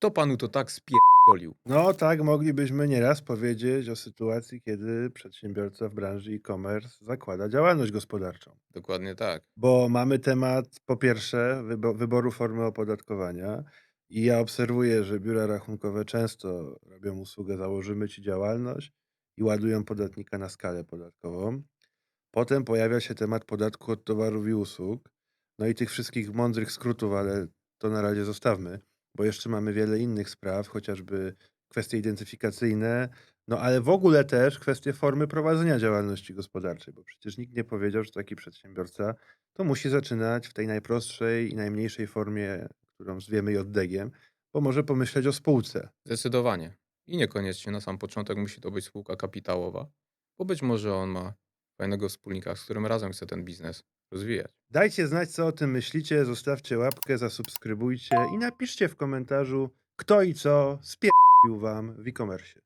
Kto panu to tak spierdolił? No tak moglibyśmy nieraz powiedzieć o sytuacji, kiedy przedsiębiorca w branży e-commerce zakłada działalność gospodarczą. Dokładnie tak. Bo mamy temat, po pierwsze, wybo wyboru formy opodatkowania i ja obserwuję, że biura rachunkowe często robią usługę założymy ci działalność i ładują podatnika na skalę podatkową. Potem pojawia się temat podatku od towarów i usług, no i tych wszystkich mądrych skrótów, ale to na razie zostawmy, bo jeszcze mamy wiele innych spraw, chociażby kwestie identyfikacyjne, no ale w ogóle też kwestie formy prowadzenia działalności gospodarczej, bo przecież nikt nie powiedział, że taki przedsiębiorca to musi zaczynać w tej najprostszej i najmniejszej formie, którą zwiemy JDG-iem, bo może pomyśleć o spółce. Zdecydowanie. I niekoniecznie na sam początek musi to być spółka kapitałowa, bo być może on ma fajnego wspólnika, z którym razem chce ten biznes rozwijać. Dajcie znać, co o tym myślicie, zostawcie łapkę, zasubskrybujcie i napiszcie w komentarzu, kto i co spierdził wam w e-commerce.